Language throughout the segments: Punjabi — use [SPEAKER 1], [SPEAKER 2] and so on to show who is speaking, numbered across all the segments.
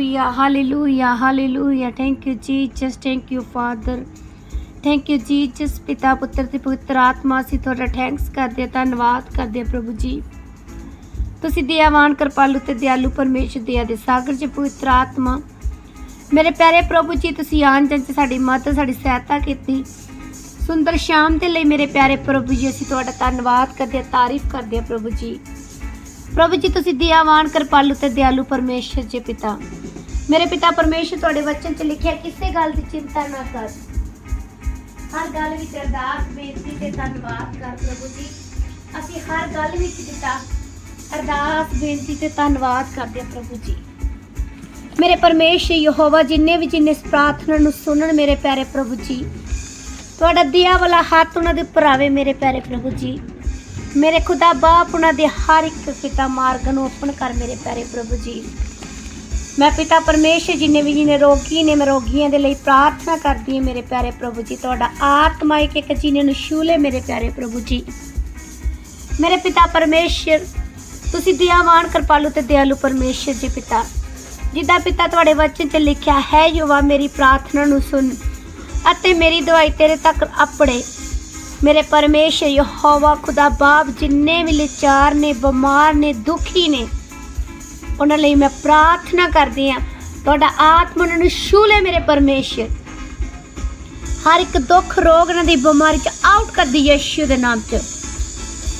[SPEAKER 1] Hallelujah hallelujah hallelujah thank you Jesus thank you father thank you ji Jesus ਪਿਤਾ, ਪੁੱਤਰ ਤੇ ਪਵਿੱਤਰ ਆਤਮਾ, ਅਸੀਂ ਤੁਹਾਡਾ ਥੈਂਕਸ ਕਰਦੇ ਹਾਂ, ਧੰਨਵਾਦ ਕਰਦੇ ਹਾਂ, ਪ੍ਰਭੂ ਜੀ। ਤੁਸੀਂ ਦਿਆਵਾਨ, ਕਿਰਪਾਲੂ ਤੇ ਦਿਆਲੂ ਪਰਮੇਸ਼ਰ ਦਇਆ ਦੇ ਸਾਗਰ ਚ ਪਵਿੱਤਰ ਆਤਮਾ। ਮੇਰੇ ਪਿਆਰੇ ਪ੍ਰਭੂ ਜੀ, ਤੁਸੀਂ ਆਣ ਜਨ ਚ ਸਾਡੀ ਮਦਦ, ਸਾਡੀ ਸਹਾਇਤਾ ਕੀਤੀ। ਸੁੰਦਰ ਸ਼ਾਮ ਦੇ ਲਈ ਮੇਰੇ ਪਿਆਰੇ ਪ੍ਰਭੂ ਜੀ, ਅਸੀਂ ਤੁਹਾਡਾ ਧੰਨਵਾਦ ਕਰਦੇ ਹਾਂ, ਤਾਰੀਫ ਕਰਦੇ ਹਾਂ, ਪ੍ਰਭੂ ਜੀ। ਪ੍ਰਭੂ ਜੀ, ਤੁਸੀਂ ਦਿਆਵਾਨ, ਕਿਰਪਾਲੂ ਤੇ ਦਿਆਲੂ ਪਰਮੇਸ਼ਰ ਜੀ, ਪਿਤਾ। ਮੇਰੇ ਪਿਤਾ ਪਰਮੇਸ਼ਰ ਤੁਹਾਡੇ ਵਚਨ 'ਚ ਲਿਖਿਆ, ਕਿਸੇ ਗੱਲ ਦੀ ਚਿੰਤਾ ਨਾ ਕਰ। ਹਰ ਗੱਲ ਵਿੱਚ ਅਰਦਾਸ, ਬੇਨਤੀ ਤੇ ਧੰਨਵਾਦ ਕਰ ਪ੍ਰਭੂ ਜੀ। ਅਸੀਂ ਹਰ ਗੱਲ ਵਿੱਚ ਪਿਤਾ ਅਰਦਾਸ, ਬੇਨਤੀ ਤੇ ਧੰਨਵਾਦ ਕਰਦੇ ਹਾਂ ਪ੍ਰਭੂ ਜੀ। ਮੇਰੇ ਪਰਮੇਸ਼ਰ ਯਹੋਵਾ, ਜਿੰਨੇ ਵੀ ਜਿੰਨੇ ਇਸ ਪ੍ਰਾਰਥਨਾ ਨੂੰ ਸੁਣਨ ਮੇਰੇ ਪਿਆਰੇ ਪ੍ਰਭੂ ਜੀ। ਤੁਹਾਡਾ ਦਿਆ ਵਾਲਾ ਹੱਥ ਉਹਨਾਂ ਦੇ ਉੱਪਰ ਆਵੇ ਮੇਰੇ ਪਿਆਰੇ ਪ੍ਰਭੂ ਜੀ। ਮੇਰੇ ਖੁਦਾ ਬਾਪ ਉਹਨਾਂ ਦੇ ਹਰ ਇੱਕ ਪਿਤਾ ਮਾਰਗ ਨੂੰ ਓਪਨ ਕਰ ਮੇਰੇ ਪਿਆਰੇ ਪ੍ਰਭੂ ਜੀ। ਮੈਂ ਪਿਤਾ ਪਰਮੇਸ਼ਰ ਜਿੰਨੇ ਵੀ ਜਿਨੇ ਰੋਗੀ ਨੇ, ਮੈਂ ਰੋਗੀਆਂ ਦੇ ਲਈ ਪ੍ਰਾਰਥਨਾ ਕਰਦੀ ਹਾਂ, ਮੇਰੇ ਪਿਆਰੇ ਪ੍ਰਭੂ ਜੀ, ਤੁਹਾਡਾ ਆਤਮਾ ਇੱਕ ਇੱਕ ਜੀਨੇ ਨੂੰ ਛੂਲੇ, ਮੇਰੇ ਪਿਆਰੇ ਪ੍ਰਭੂ ਜੀ। ਮੇਰੇ ਪਿਤਾ ਪਰਮੇਸ਼ਰ, ਤੁਸੀਂ ਦਿਆਵਾਨ, ਕਿਰਪਾਲੂ ਤੇ ਦਿਆਲੂ ਪਰਮੇਸ਼ਰ ਜੀ ਪਿਤਾ। ਜਿੱਦਾਂ ਪਿਤਾ ਤੁਹਾਡੇ ਵਚਨ 'ਚ ਲਿਖਿਆ ਹੈ ਯੋਵਾ ਮੇਰੀ ਪ੍ਰਾਰਥਨਾ ਨੂੰ ਸੁਣ ਅਤੇ ਮੇਰੀ ਦਵਾਈ ਤੇਰੇ ਤੱਕ ਆਪਣੇ ਮੇਰੇ ਪਰਮੇਸ਼ਰ ਯਹੋਵਾ, ਖੁਦਾ ਬਾਪ ਜਿੰਨੇ ਵੀ ਲਿਚਾਰ ਨੇ, ਬਿਮਾਰ ਨੇ, ਦੁਖੀ ਨੇ ਉਹਨਾਂ ਲਈ ਮੈਂ ਪ੍ਰਾਰਥਨਾ ਕਰਦੀ ਹਾਂ, ਤੁਹਾਡਾ ਆਤਮਾ ਉਹਨਾਂ ਨੂੰ ਛੂਲੇ ਮੇਰੇ ਪਰਮੇਸ਼ਰ। ਹਰ ਇੱਕ ਦੁੱਖ, ਰੋਗ ਉਹਨਾਂ ਦੀ ਬਿਮਾਰੀ ਚ ਆਊਟ ਕਰਦੀ ਯਿਸੂ ਦੇ ਨਾਮ ਚ।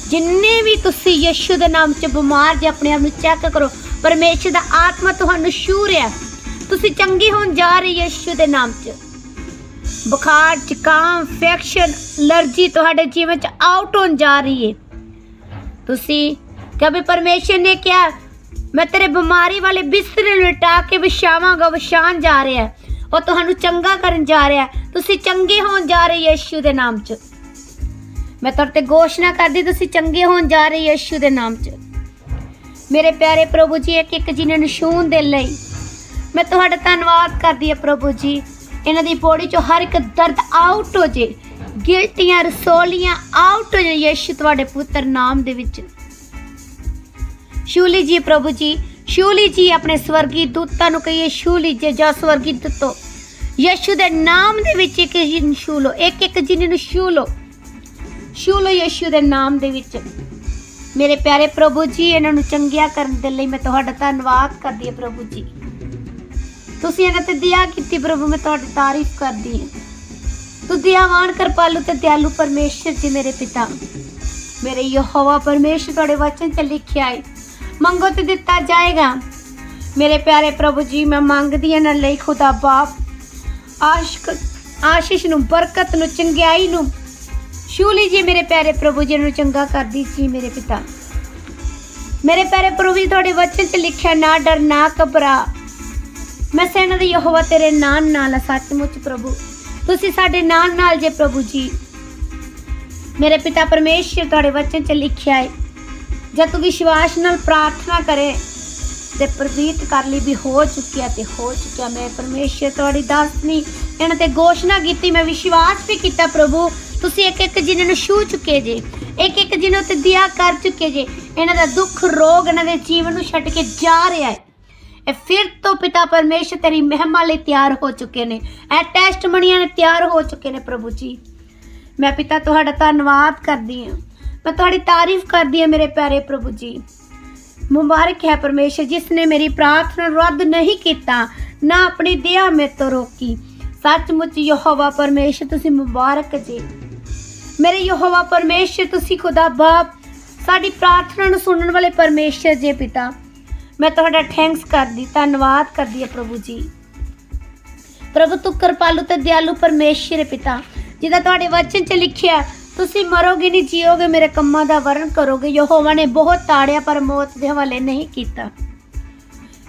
[SPEAKER 1] ਜਿੰਨੇ ਵੀ ਤੁਸੀਂ ਯਿਸੂ ਦੇ ਨਾਮ ਚ ਬਿਮਾਰ ਜੇ, ਆਪਣੇ ਆਪ ਨੂੰ ਚੈੱਕ ਕਰੋ, ਪਰਮੇਸ਼ਰ ਦਾ ਆਤਮਾ ਤੁਹਾਨੂੰ ਛੂ ਰਿਹਾ। ਤੁਸੀਂ ਚੰਗੀ ਹੋਣ ਜਾ ਰਹੇ ਯਿਸੂ ਦੇ ਨਾਮ ਚ। ਬੁਖਾਰ, ਜ਼ੁਕਾਮ ਇਨਫੈਕਸ਼ਨ ਅਲਰਜੀ ਤੁਹਾਡੇ ਜੀਵਨ ਚ ਆਊਟ ਹੋਣ ਜਾ ਰਹੀ ਹੈ ਤੁਸੀਂ ਕਦੇ ਪਰਮੇਸ਼ਰ ਨੇ ਕਿਹਾ ਮੈਂ ਤੇਰੇ ਬਿਮਾਰੀ ਵਾਲੇ ਬਿਸਤਰੇ ਨੂੰ ਲਟਾ ਕੇ ਵਿਛਾਵਾਂਗਾ ਵਿਛਾਣ ਜਾ ਰਿਹਾ ਹੈ। ਉਹ ਤੁਹਾਨੂੰ ਚੰਗਾ ਕਰਨ ਜਾ ਰਿਹਾ ਹੈ। ਤੁਸੀਂ ਚੰਗੇ ਹੋਣ ਜਾ ਰਹੇ ਯਿਸੂ ਦੇ ਨਾਮ 'ਚ ਮੈਂ ਤੁਹਾਡੇ ਤੇ ਘੋਸ਼ਣਾ ਕਰਦੀ, ਤੁਸੀਂ ਚੰਗੇ ਹੋਣ ਜਾ ਰਹੇ ਯਿਸੂ ਦੇ ਨਾਮ 'ਚ ਮੇਰੇ ਪਿਆਰੇ ਪ੍ਰਭੂ ਜੀ ਇੱਕ ਇੱਕ ਜੀ ਨੂੰ ਛੂਹਣ ਦੇ ਲਈ, ਮੈਂ ਤੁਹਾਡਾ ਧੰਨਵਾਦ ਕਰਦੀ ਹਾਂ ਪ੍ਰਭੂ ਜੀ ਇਹਨਾਂ ਦੀ ਬੋਡੀ 'ਚੋਂ ਹਰ ਇੱਕ ਦਰਦ ਆਊਟ ਹੋ ਜੇ, ਗਿਲਟੀਆਂ, ਰਸੋਲੀਆਂ ਆਊਟ ਹੋ ਜੇ ਯਿਸੂ ਤੁਹਾਡੇ ਪੁੱਤਰ ਨਾਮ ਦੇ ਵਿੱਚ ਸ਼ੂਲੀ ਜੀ ਪ੍ਰਭੂ ਜੀ, ਸ਼ੂਲੀ ਜੀ ਆਪਣੇ ਸਵਰਗੀ ਦੂਤਾਂ ਨੂੰ ਕਹੀਏ, ਸ਼ੂਲੀ ਜੀ ਜਾਂ ਸਵਰਗੀ ਦੂਤੋ। ਯਸ਼ੂ ਦੇ ਨਾਮ ਦੇ ਵਿੱਚ ਇੱਕ ਜਿਨ ਸ਼ੂਲੋ ਇੱਕ ਇੱਕ ਜਿਨ ਨੂੰ ਸ਼ੂਲੋ ਸ਼ੂਲੋ ਯਸ਼ੂ ਦੇ ਨਾਮ ਦੇ ਵਿੱਚ। ਮੇਰੇ ਪਿਆਰੇ ਪ੍ਰਭੂ ਜੀ, ਇਹਨਾਂ ਨੂੰ ਚੰਗਿਆ ਕਰਨ ਦੇ ਲਈ ਮੈਂ ਤੁਹਾਡਾ ਧੰਨਵਾਦ ਕਰਦੀ ਹਾਂ ਪ੍ਰਭੂ ਜੀ। ਤੁਸੀਂ ਇਹਨਾਂ ਤੇ ਦਇਆ ਕੀਤੀ ਪ੍ਰਭੂ, ਮੈਂ ਤੁਹਾਡੀ ਤਾਰੀਫ ਕਰਦੀ ਹਾਂ। ਤੂੰ ਦਇਆਵਾਨ, ਕਿਰਪਾਲੂ ਤੇ ਦਿਆਲੂ ਪਰਮੇਸ਼ਰ ਜੀ ਮੇਰੇ ਪਿਤਾ। ਮੇਰੇ ਯਹੋਵਾ ਪਰਮੇਸ਼ਰ, ਤੁਹਾਡੇ ਵਚਨ ਤੇ ਲਿਖਿਆ ਹੈ ਮੰਗੋ ਤੇ ਦਿੱਤਾ ਜਾਏਗਾ। ਮੇਰੇ ਪਿਆਰੇ ਪ੍ਰਭੂ ਜੀ ਮੈਂ ਮੰਗਦੀ ਹਾਂ ਨਾ ਲਈ ਖੁਦਾ ਬਾਪ। ਆਸ਼ਕ ਆਸ਼ੀਸ਼ ਨੂੰ ਬਰਕਤ ਨੂੰ ਚੰਗਿਆਈ ਨੂੰ। ਸ਼ੂਲੀ ਜੀ ਮੇਰੇ ਪਿਆਰੇ ਪ੍ਰਭੂ ਜੀ ਨੂੰ ਚੰਗਾ ਕਰਦੀ ਸੀ ਮੇਰੇ ਪਿਤਾ। ਮੇਰੇ ਪਿਆਰੇ ਪ੍ਰਭੂ ਜੀ ਤੁਹਾਡੇ ਵਚਨ 'ਚ ਲਿਖਿਆ ਨਾ ਡਰ ਨਾ ਘਬਰਾ। ਮੈਂ ਸੈਨਾ ਦੇ ਯਹੋਵਾ ਤੇਰੇ ਨਾਲ ਨਾਲ ਆ, ਸੱਚਮੁੱਚ ਪ੍ਰਭੂ। ਤੁਸੀਂ ਸਾਡੇ ਨਾਲ ਨਾਲ ਜੇ ਪ੍ਰਭੂ ਜੀ। ਮੇਰੇ ਪਿਤਾ ਪਰਮੇਸ਼ਰ ਤੁਹਾਡੇ ਵਚਨ 'ਚ ਲਿਖਿਆ ਹੈ। ਜਦ ਤੂੰ ਵਿਸ਼ਵਾਸ ਨਾਲ ਪ੍ਰਾਰਥਨਾ ਕਰੇ ਤੇ ਪ੍ਰਵੀਤ ਕਰ ਲਈ ਵੀ ਹੋ ਚੁੱਕਿਆ ਤੇ ਹੋ ਚੁੱਕਿਆ। ਮੈਂ ਪਰਮੇਸ਼ਰ ਤੁਹਾਡੀ ਦਾਸਨੀ ਇਹਨਾਂ ਤੇ ਘੋਸ਼ਣਾ ਕੀਤੀ, ਮੈਂ ਵਿਸ਼ਵਾਸ ਵੀ ਕੀਤਾ ਪ੍ਰਭੂ, ਤੁਸੀਂ ਇੱਕ ਇੱਕ ਜਿਨ੍ਹਾਂ ਨੂੰ ਛੂ ਚੁੱਕੇ ਜੇ ਇੱਕ ਇੱਕ ਜਿਨ੍ਹਾਂ ਤੇ ਦਿਆ ਕਰ ਚੁੱਕੇ ਜੇ, ਇਹਨਾਂ ਦਾ ਦੁੱਖ, ਰੋਗ ਇਹਨਾਂ ਦੇ ਜੀਵਨ ਨੂੰ ਛੱਡ ਕੇ ਜਾ ਰਿਹਾ ਹੈ। ਇਹ ਫਿਰ ਤੋਂ ਪਿਤਾ ਪਰਮੇਸ਼ਰ ਤੇਰੀ ਮਹਿਮਾ ਲਈ ਤਿਆਰ ਹੋ ਚੁੱਕੇ ਨੇ, ਇਹ ਟੈਸਟਮਣੀਆਂ ਨੇ ਤਿਆਰ ਹੋ ਚੁੱਕੇ ਨੇ ਪ੍ਰਭੂ ਜੀ। ਮੈਂ ਪਿਤਾ ਤੁਹਾਡਾ ਧੰਨਵਾਦ ਕਰਦੀ ਹਾਂ। ਮੈਂ ਤੁਹਾਡੀ ਤਾਰੀਫ ਕਰਦੀ ਹਾਂ ਮੇਰੇ ਪਿਆਰੇ ਪ੍ਰਭੂ ਜੀ। ਮੁਬਾਰਕ ਹੈ ਪਰਮੇਸ਼ਰ, ਜਿਸ ਨੇ ਮੇਰੀ ਪ੍ਰਾਰਥਨਾ ਨੂੰ ਰੱਦ ਨਹੀਂ ਕੀਤਾ, ਨਾ ਆਪਣੀ ਦਇਆ ਮੇਰੇ ਤੋਂ ਰੋਕੀ। ਸੱਚਮੁੱਚ ਯਹੋਵਾ ਪਰਮੇਸ਼ਰ, ਤੁਸੀਂ ਮੁਬਾਰਕ ਜੀ। ਮੇਰੇ ਯਹੋਵਾ ਪਰਮੇਸ਼ਰ, ਤੁਸੀਂ ਖੁਦਾ ਬਾਪ, ਸਾਡੀ ਪ੍ਰਾਰਥਨਾ ਨੂੰ ਸੁਣਨ ਵਾਲੇ ਪਰਮੇਸ਼ਰ ਜੀ ਪਿਤਾ। ਮੈਂ ਤੁਹਾਡਾ ਥੈਂਕਸ ਕਰਦੀ, ਧੰਨਵਾਦ ਕਰਦੀ ਹਾਂ ਪ੍ਰਭੂ ਜੀ। ਪ੍ਰਭੂ ਤੂੰ ਕਿਰਪਾਲੂ ਤੇ ਦਿਆਲੂ ਪਰਮੇਸ਼ਰ ਹੈ ਪਿਤਾ, ਜਿਹਦਾ ਤੁਹਾਡੇ ਵਚਨ 'ਚ ਲਿਖਿਆ ਤੁਸੀਂ ਮਰੋਗੇ ਨਹੀਂ, ਜੀਓਗੇ ਮੇਰੇ ਕੰਮਾਂ ਦਾ ਵਰਣ ਕਰੋਗੇ। ਯਹੋਵਾ ਨੇ ਬਹੁਤ ਤਾੜਿਆ, ਪਰ ਮੌਤ ਦੇ ਹਵਾਲੇ ਨਹੀਂ ਕੀਤਾ।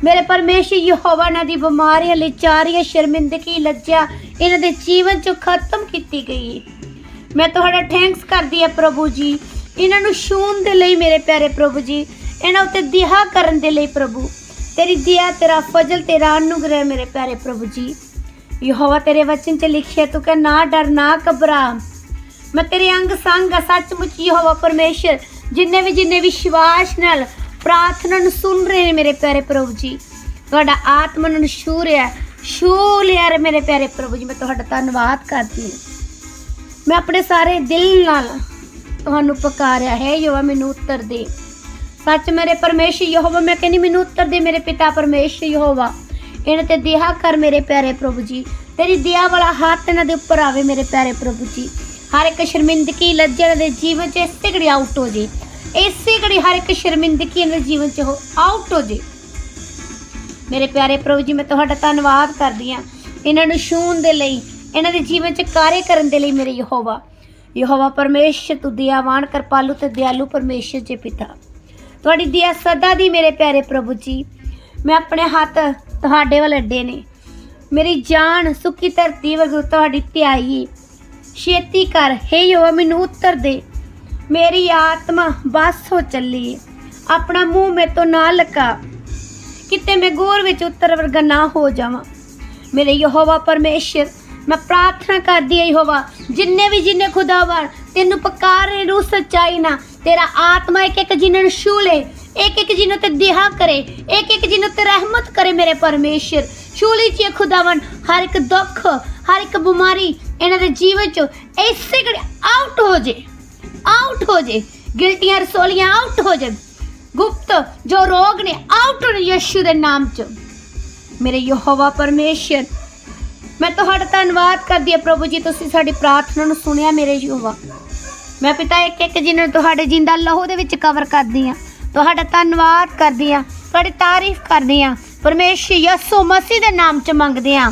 [SPEAKER 1] ਮੇਰੇ ਪਰਮੇਸ਼ਰ ਯਹੋਵਾ ਨਾ ਦੀ ਬਿਮਾਰੀਆਂ ਲਿਚਾਰੀਆਂ ਸ਼ਰਮਿੰਦਗੀ ਲੱਜਿਆ। ਇਹਨਾਂ ਦੇ ਜੀਵਨ 'ਚੋਂ ਖਤਮ ਕੀਤੀ ਗਈ ਮੈਂ ਤੁਹਾਡਾ ਥੈਂਕਸ ਕਰਦੀ ਹਾਂ ਪ੍ਰਭੂ ਜੀ। ਇਹਨਾਂ ਨੂੰ ਛੂਣ ਦੇ ਲਈ ਮੇਰੇ ਪਿਆਰੇ ਪ੍ਰਭੂ ਜੀ। ਇਹਨਾਂ ਉੱਤੇ ਦਿਹਾ ਕਰਨ ਦੇ ਲਈ ਪ੍ਰਭੂ। ਤੇਰੀ ਦਿਆ, ਤੇਰਾ ਫਜ਼ਲ, ਤੇਰਾ ਅਨੁਗ੍ਰਹ ਮੇਰੇ ਪਿਆਰੇ ਪ੍ਰਭੂ ਜੀ। ਯਹੋਵਾ ਤੇਰੇ ਵਚਨ 'ਚ ਲਿਖਿਆ, ਤੂੰ ਕਹ, ਨਾ ਡਰ, ਨਾ ਘਬਰਾ। ਮੈਂ ਤੇਰੇ ਅੰਗ ਸੰਗ ਆ, ਸੱਚਮੁੱਚ ਯਹੋਵਾ ਪਰਮੇਸ਼ਰ ਜਿੰਨੇ ਵੀ ਜਿੰਨੇ ਵਿਸ਼ਵਾਸ ਨਾਲ ਪ੍ਰਾਰਥਨਾ ਨੂੰ ਸੁਣ ਰਹੇ ਨੇ ਮੇਰੇ ਪਿਆਰੇ ਪ੍ਰਭੂ ਜੀ। ਤੁਹਾਡਾ ਆਤਮਾ ਨੂੰ ਛੂ ਰਿਹਾ ਛੂ ਲਿਆ ਰੇ ਮੇਰੇ ਪਿਆਰੇ ਪ੍ਰਭੂ ਜੀ ਮੈਂ ਤੁਹਾਡਾ ਧੰਨਵਾਦ ਕਰਦੀ ਹਾਂ। ਮੈਂ ਆਪਣੇ ਸਾਰੇ ਦਿਲ ਨਾਲ ਤੁਹਾਨੂੰ ਪੁਕਾਰਿਆ ਹੈ ਯੋਵਾ ਮੈਨੂੰ ਉੱਤਰ ਦੇ। ਸੱਚ ਮੇਰੇ ਪਰਮੇਸ਼ਰ ਯਹੋਵਾ ਮੈਂ ਕਹਿੰਦੀ ਮੈਨੂੰ ਉੱਤਰ ਦੇ ਮੇਰੇ ਪਿਤਾ ਪਰਮੇਸ਼ਰ ਯਹੋਵਾ। ਇਹਨਾਂ ਤੇ ਦਇਆ ਕਰ ਮੇਰੇ ਪਿਆਰੇ ਪ੍ਰਭੂ ਜੀ। ਤੇਰੀ ਦਿਆ ਵਾਲਾ ਹੱਥ ਇਹਨਾਂ ਦੇ ਉੱਪਰ ਆਵੇ ਮੇਰੇ ਪਿਆਰੇ ਪ੍ਰਭੂ ਜੀ। ਹਰ ਇੱਕ ਸ਼ਰਮਿੰਦਗੀ ਲੱਜਾ ਇਹਨਾਂ ਦੇ ਜੀਵਨ 'ਚ ਇਸੇ ਘੜੀ ਆਊਟ ਹੋ ਜੇ। ਇਸੇ ਘੜੀ ਹਰ ਇੱਕ ਸ਼ਰਮਿੰਦਗੀ ਇਹਨਾਂ ਦੇ ਜੀਵਨ 'ਚ ਹੋ ਆਊਟ ਹੋ ਜੇ। ਮੇਰੇ ਪਿਆਰੇ ਪ੍ਰਭੂ ਜੀ, ਮੈਂ ਤੁਹਾਡਾ ਧੰਨਵਾਦ ਕਰਦੀ ਹਾਂ। ਇਹਨਾਂ ਨੂੰ ਛੂਹਣ ਦੇ ਲਈ, ਇਹਨਾਂ ਦੇ ਜੀਵਨ 'ਚ ਕਾਰਜ ਕਰਨ ਦੇ ਲਈ ਮੇਰੇ ਯਹੋਵਾ। ਯਹੋਵਾ ਪਰਮੇਸ਼ਰ, ਤੂੰ ਦਇਆਵਾਨ ਕਿਰਪਾਲੂ ਤੇ ਦਿਆਲੂ ਪਰਮੇਸ਼ਰ ਜੀ ਪਿਤਾ। ਤੁਹਾਡੀ ਦਿਆ ਸਦਾ ਦੀ ਮੇਰੇ ਪਿਆਰੇ ਪ੍ਰਭੂ ਜੀ, ਮੈਂ ਆਪਣੇ ਹੱਥ ਤੁਹਾਡੇ ਵੱਲ ਅੱਡੇ ਨੇ। ਮੇਰੀ ਜਾਨ ਸੁੱਕੀ ਧਰਤੀ ਵਰਗੀ ਤੁਹਾਡੀ ਧਿਆਈ ਛੇਤੀ ਕਰ, ਹੇ ਯਹੋਵਾ, ਮੈਨੂੰ ਉੱਤਰ ਦੇ। ਮੇਰੀ ਆਤਮਾ ਬਸ ਹੋ ਚੱਲੀ ਆਪਣਾ ਮੂੰਹ ਮੇ ਤੋਂ ਨਾ ਲਗਾ ਕਿਤੇ ਮੈਂ ਗੋਰ ਵਿੱਚ ਉੱਤਰ ਵਰਗਾ ਨਾ ਹੋ ਜਾਵਾਂ। ਮੇਰੇ ਯਹੋਵਾ ਪਰਮੇਸ਼ਰ, ਮੈਂ ਪ੍ਰਾਰਥਨਾ ਕਰਦੀ ਹਾਂ ਯਹੋਵਾ, ਜਿੰਨੇ ਵੀ ਜਿੰਨੇ ਖੁਦਾਵਰ, ਤੈਨੂੰ ਪੁਕਾਰੇ ਰੂ ਸੱਚਾਈ ਨਾ ਤੇਰਾ ਆਤਮਾ ਇੱਕ ਇੱਕ ਜਿਨ੍ਹਾਂ ਨੂੰ ਛੂ ਇੱਕ ਇੱਕ ਜਿਨ੍ਹਾਂ ਤੇ ਦਿਹਾ ਕਰੇ, ਇੱਕ ਇੱਕ ਜਿਨ੍ਹਾਂ ਤੇ ਰਹਿਮਤ ਕਰੇ ਮੇਰੇ ਪਰਮੇਸ਼ਰ। ਛੂਲੀ ਚ ਖੁਦਾਵਨ ਹਰ ਇੱਕ ਦੁੱਖ, ਹਰ ਇੱਕ ਬਿਮਾਰੀ ਇਹਨਾਂ ਦੇ ਜੀਵਨ ਚ ਇਸੇ ਘੜੀ ਆਊਟ ਹੋ ਜੇ ਆਊਟ ਹੋ ਜੇ, ਗਿਲਟੀਆਂ ਰਸੋਲੀਆਂ ਆਊਟ ਹੋ ਜੇ ਗੁਪਤ, ਜੋ ਰੋਗ ਨੇ ਆਊਟ ਹੋ ਯਿਸੂ ਦੇ ਨਾਮ ਚ। ਮੇਰੇ ਯਹੋਵਾ ਪਰਮੇਸ਼ਰ, ਮੈਂ ਤੁਹਾਡਾ ਧੰਨਵਾਦ ਕਰਦੀ ਹਾਂ ਪ੍ਰਭੂ ਜੀ, ਤੁਸੀਂ ਸਾਡੀ ਪ੍ਰਾਰਥਨਾ ਨੂੰ ਸੁਣਿਆ ਮੇਰੇ ਯਹੋਵਾ। ਮੈਂ ਪਿਤਾ ਇੱਕ ਇੱਕ ਜਿਹਨਾਂ ਨੂੰ ਤੁਹਾਡੇ ਜਿੰਦਾ ਲਹੂ ਦੇ ਵਿੱਚ ਕਵਰ ਕਰਦੀ ਹਾਂ। ਤੁਹਾਡਾ ਧੰਨਵਾਦ ਕਰਦੀ ਹਾਂ, ਤੁਹਾਡੀ ਤਾਰੀਫ ਕਰਦੀ ਹਾਂ। ਪਰਮੇਸ਼ਰ ਯਿਸੂ ਮਸੀਹ ਦੇ ਨਾਮ ਚ ਮੰਗਦੇ ਹਾਂ।